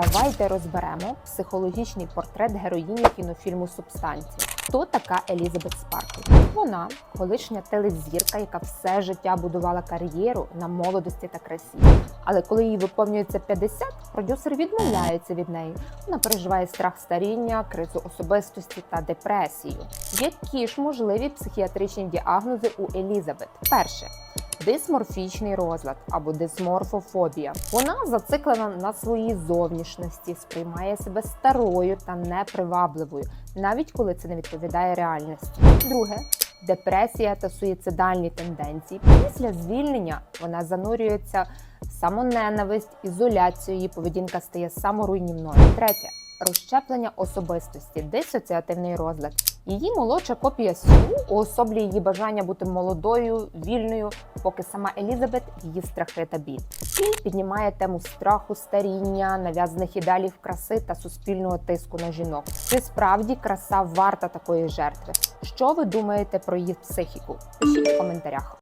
Давайте розберемо психологічний портрет героїні кінофільму Субстанція. Хто така Елізабет Спаркл? Вона колишня телезірка, яка все життя будувала кар'єру на молодості та красі. Але коли їй виповнюється 50, продюсер відмовляється від неї. Вона переживає страх старіння, кризу особистості та депресію. Які ж можливі психіатричні діагнози у Елізабет? Перше дисморфічний розлад або дисморфофобія. Вона зациклена на своїй зовнішності, сприймає себе старою та непривабливою, навіть коли це не відповідає реальності. Друге. Депресія та суїцидальні тенденції. Після звільнення вона занурюється в самоненависть, ізоляцію, її поведінка стає саморуйнівною. Третє розщеплення особистості, дисоціативний розлад. Її молодша копія Сю уособлює її бажання бути молодою, вільною, поки сама Елізабет її страхи та бід. І піднімає тему страху, старіння, нав'язаних ідеалів краси та суспільного тиску на жінок. Чи справді краса варта такої жертви? Що ви думаєте про її психіку? Пишіть в коментарях.